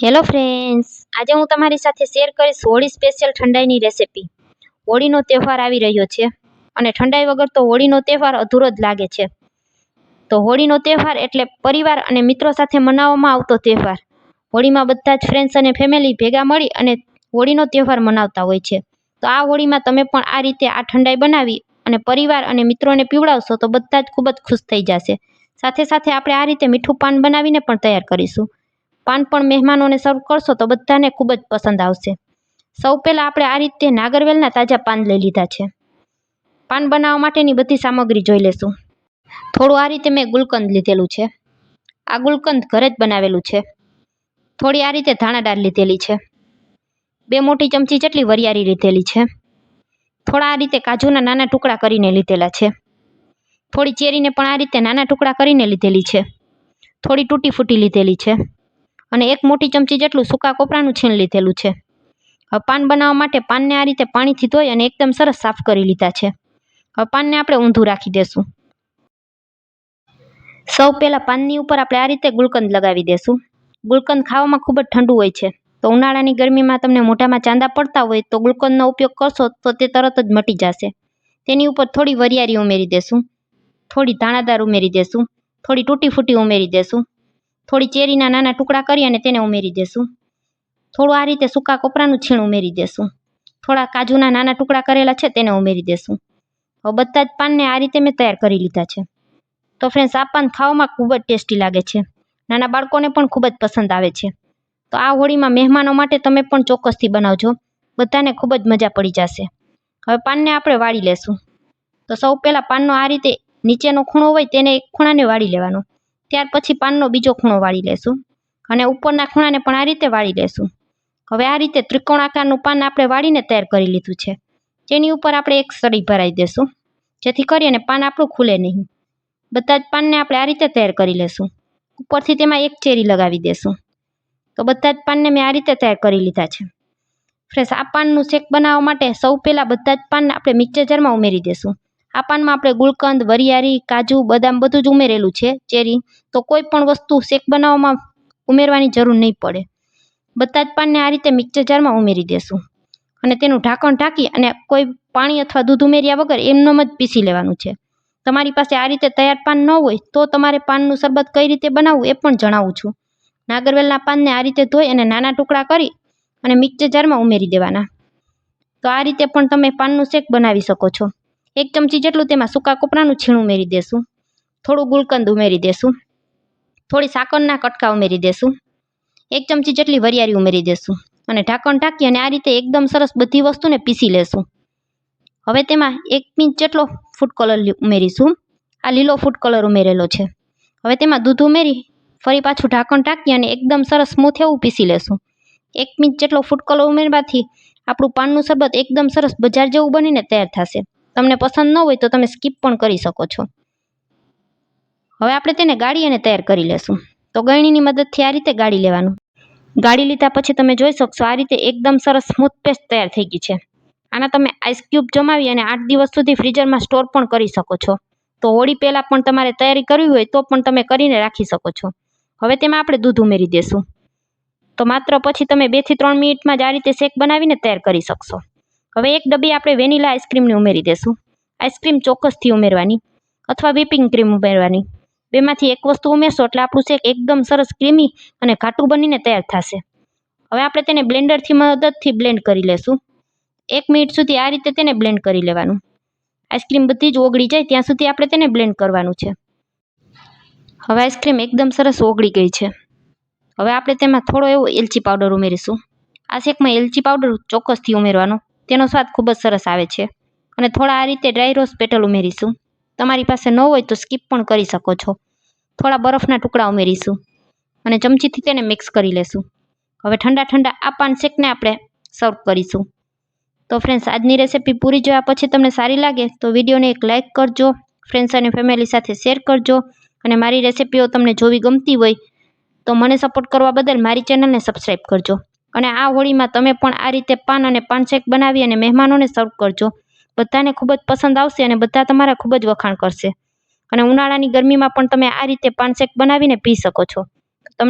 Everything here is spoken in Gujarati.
હેલો ફ્રેન્ડ્સ આજે હું તમારી સાથે શેર કરીશ હોળી સ્પેશિયલ ઠંડાઈની રેસિપી હોળીનો તહેવાર આવી રહ્યો છે અને ઠંડાઈ વગર તો હોળીનો તહેવાર અધૂરો જ લાગે છે. તો હોળીનો તહેવાર એટલે પરિવાર અને મિત્રો સાથે મનાવવામાં આવતો તહેવાર. હોળીમાં બધા જ ફ્રેન્ડ્સ અને ફેમિલી ભેગા મળી અને હોળીનો તહેવાર મનાવતા હોય છે. તો આ હોળીમાં તમે પણ આ રીતે આ ઠંડાઈ બનાવી અને પરિવાર અને મિત્રોને પીવડાવશો તો બધા જ ખૂબ જ ખુશ થઈ જશે. સાથે સાથે આપણે આ રીતે મીઠું પાન બનાવીને પણ તૈયાર કરીશું. પાન પણ મહેમાનોને સર્વ કરશો તો બધાને ખૂબ જ પસંદ આવશે. સૌ પહેલાં આપણે આ રીતે નાગરવેલના તાજા પાન લઈ લીધા છે. પાન બનાવવા માટેની બધી સામગ્રી જોઈ લેશું. થોડું આ રીતે મેં ગુલકંદ લીધેલું છે. આ ગુલકંદ ઘરે જ બનાવેલું છે. થોડી આ રીતે ધાણાદાળ લીધેલી છે. બે મોટી ચમચી જેટલી વરિયાળી લીધેલી છે. થોડા આ રીતે કાજુના નાના ટુકડા કરીને લીધેલા છે. થોડી ચેરીને પણ આ રીતે નાના ટુકડા કરીને લીધેલી છે. થોડી તૂટી ફૂટી લીધેલી છે. અને એક મોટી ચમચી જેટલું સૂકા કોપરાનું છીણ લીધેલું છે. હવે પાન બનાવવા માટે પાનને આ રીતે પાણીથી ધોઈ અને એકદમ સરસ સાફ કરી લીધા છે. હવે પાનને આપણે ઊંધું રાખી દેશું. સૌ પહેલાં પાનની ઉપર આપણે આ રીતે ગુલકંદ લગાવી દેશું. ગુલકંદ ખાવામાં ખૂબ જ ઠંડુ હોય છે. તો ઉનાળાની ગરમીમાં તમને મોઢામાં ચાંદા પડતા હોય તો ગુલકંદનો ઉપયોગ કરશો તો તે તરત જ મટી જશે. તેની ઉપર થોડી વરિયાળી ઉમેરી દેશું. થોડી ધાણાદાર ઉમેરી દેશું. થોડી તૂટી ફૂટી ઉમેરી દેશું. થોડી ચેરીના નાના ટુકડા કરી અને તેને ઉમેરી દેશું. થોડું આ રીતે સૂકા કોપરાનું છીણ ઉમેરી દેશું. થોડા કાજુના નાના ટુકડા કરેલા છે તેને ઉમેરી દેશું. હવે બધા જ પાનને આ રીતે મેં તૈયાર કરી લીધા છે. તો ફ્રેન્ડ્સ આ પાન ખાવામાં ખૂબ જ ટેસ્ટી લાગે છે. નાના બાળકોને પણ ખૂબ જ પસંદ આવે છે. તો આ હોળીમાં મહેમાનો માટે તમે પણ ચોક્કસથી બનાવજો. બધાને ખૂબ જ મજા પડી જશે. હવે પાનને આપણે વાળી લેશું. તો સૌ પહેલાં પાનનો આ રીતે નીચેનો ખૂણો હોય તેને એક ખૂણાને વાળી લેવાનો. ત્યાર પછી પાનનો બીજો ખૂણો વાળી લેશું અને ઉપરના ખૂણાને પણ આ રીતે વાળી લેશું. હવે આ રીતે ત્રિકોણ આકારનું પાન આપણે વાળીને તૈયાર કરી લીધું છે. તેની ઉપર આપણે એક સળી ભરાઈ દેશું, જેથી કરીને પાન આપણું ખુલે નહીં. બધા જ પાનને આપણે આ રીતે તૈયાર કરી લેશું. ઉપરથી તેમાં એક ચેરી લગાવી દેશું. તો બધા જ પાનને મેં આ રીતે તૈયાર કરી લીધા છે. ફ્રેશ, આ પાનનું શેક બનાવવા માટે સૌ પહેલાં બધા જ પાનને આપણે મિક્સચરમાં ઉમેરી દેશું. આ પાનમાં આપણે ગુલકંદ, વરિયાળી, કાજુ, બદામ બધું જ ઉમેરેલું છે, ચેરી. તો કોઈ પણ વસ્તુ શેક બનાવવામાં ઉમેરવાની જરૂર નહીં પડે. બધા જ પાનને આ રીતે મિક્સર જારમાં ઉમેરી દેશું. અને તેનું ઢાંકણ ઢાંકી અને કોઈ પાણી અથવા દૂધ ઉમેર્યા વગર એમનેમ જ પીસી લેવાનું છે. તમારી પાસે આ રીતે તૈયાર પાન ન હોય તો તમારે પાનનું શરબત કઈ રીતે બનાવવું એ પણ જણાવું છું. નાગરવેલના પાનને આ રીતે ધોઈ અને નાના ટુકડા કરી અને મિક્સર જારમાં ઉમેરી દેવાના. તો આ રીતે પણ તમે પાનનું શેક બનાવી શકો છો. એક ચમચી જેટલું તેમાં સૂકા કોપરાનું છીણ ઉમેરી દેશું. થોડું ગુલકંદ ઉમેરી દેશું. થોડી સાકરના કટકા ઉમેરી દેશું. એક ચમચી જેટલી વરિયાળી ઉમેરી દેશું અને ઢાંકણ ઢાંકી અને આ રીતે એકદમ સરસ બધી વસ્તુને પીસી લેશું. હવે તેમાં એક પિંચ જેટલો ફૂડ કલર ઉમેરીશું. આ લીલો ફૂડ કલર ઉમેરેલો છે. હવે તેમાં દૂધ ઉમેરી, ફરી પાછું ઢાંકણ ઢાંકી અને એકદમ સરસ સ્મૂથ એવું પીસી લેશું. એક પિંચ જેટલો ફૂડ કલર ઉમેરવાથી આપણું પાનનું શરબત એકદમ સરસ બજાર જેવું બનીને તૈયાર થશે. તમને પસંદ ન હોય તો તમે સ્કીપ પણ કરી શકો છો. હવે આપણે તેને ગાળી અને તૈયાર કરી લેશું. તો ગળણીની મદદથી આ રીતે ગાળી લેવાનું. ગાળી લીધા પછી તમે જોઈ શકશો, આ રીતે એકદમ સરસ સ્મૂથ પેસ્ટ તૈયાર થઈ ગઈ છે. આના તમે આઈસ ક્યુબ જમાવી અને આઠ દિવસ સુધી ફ્રીઝરમાં સ્ટોર પણ કરી શકો છો. તો હોળી પહેલાં પણ તમારે તૈયારી કરવી હોય તો પણ તમે કરીને રાખી શકો છો. હવે તેમાં આપણે દૂધ ઉમેરી દેશું. તો માત્ર પછી તમે બેથી ત્રણ મિનિટમાં જ આ રીતે શેક બનાવીને તૈયાર કરી શકશો. હવે એક ડબ્બી આપણે વેનીલા આઈસ્ક્રીમની ઉમેરી દેશું. આઈસ્ક્રીમ ચોક્કસથી ઉમેરવાની અથવા વ્હીપિંગ ક્રીમ ઉમેરવાની. બેમાંથી એક વસ્તુ ઉમેરશો એટલે આપણું શેક એકદમ સરસ ક્રીમી અને ઘાટું બનીને તૈયાર થશે. હવે આપણે તેને બ્લેન્ડરથી મદદથી બ્લેન્ડ કરી લેશું. એક મિનિટ સુધી આ રીતે તેને બ્લેન્ડ કરી લેવાનું. આઈસ્ક્રીમ બધી જ ઓગળી જાય ત્યાં સુધી આપણે તેને બ્લેન્ડ કરવાનું છે. હવે આઈસ્ક્રીમ એકદમ સરસ ઓગળી ગઈ છે. હવે આપણે તેમાં થોડો એવો એલચી પાવડર ઉમેરીશું. આ શેકમાં એલચી પાવડર ચોક્કસથી ઉમેરવાનો. તેનો સ્વાદ ખૂબ જ સરસ આવે છે. અને થોડા આ રીતે ડ્રાય રોઝ પેટલ ઉમેરીશું. તમારી પાસે ન હોય તો સ્કીપ પણ કરી શકો છો. થોડા બરફના ટુકડા ઉમેરીશું. અને ચમચીથી તેને મિક્સ કરી લેશું. હવે ઠંડા ઠંડા આ પાન શેકને આપણે સર્વ કરીશું. તો ફ્રેન્ડ્સ આજની રેસિપી પૂરી જોયા પછી તમને સારી લાગે તો વિડીયોને એક લાઇક કરજો. ફ્રેન્ડ્સ અને ફેમિલી સાથે શેર કરજો. અને મારી રેસિપીઓ તમને જોવી ગમતી હોય તો મને સપોર્ટ કરવા બદલ મારી ચેનલને સબસ્ક્રાઈબ કરજો. અને આ હોળીમાં તમે પણ આ રીતે પાન અને પાન શેક બનાવી અને મહેમાનોને સર્વ કરજો. બધાને ખૂબ જ પસંદ આવશે અને બધા તમારા ખૂબ જ વખાણ કરશે. અને ઉનાળાની ગરમીમાં પણ તમે આ રીતે પાન શેક બનાવીને પી શકો છો. તમને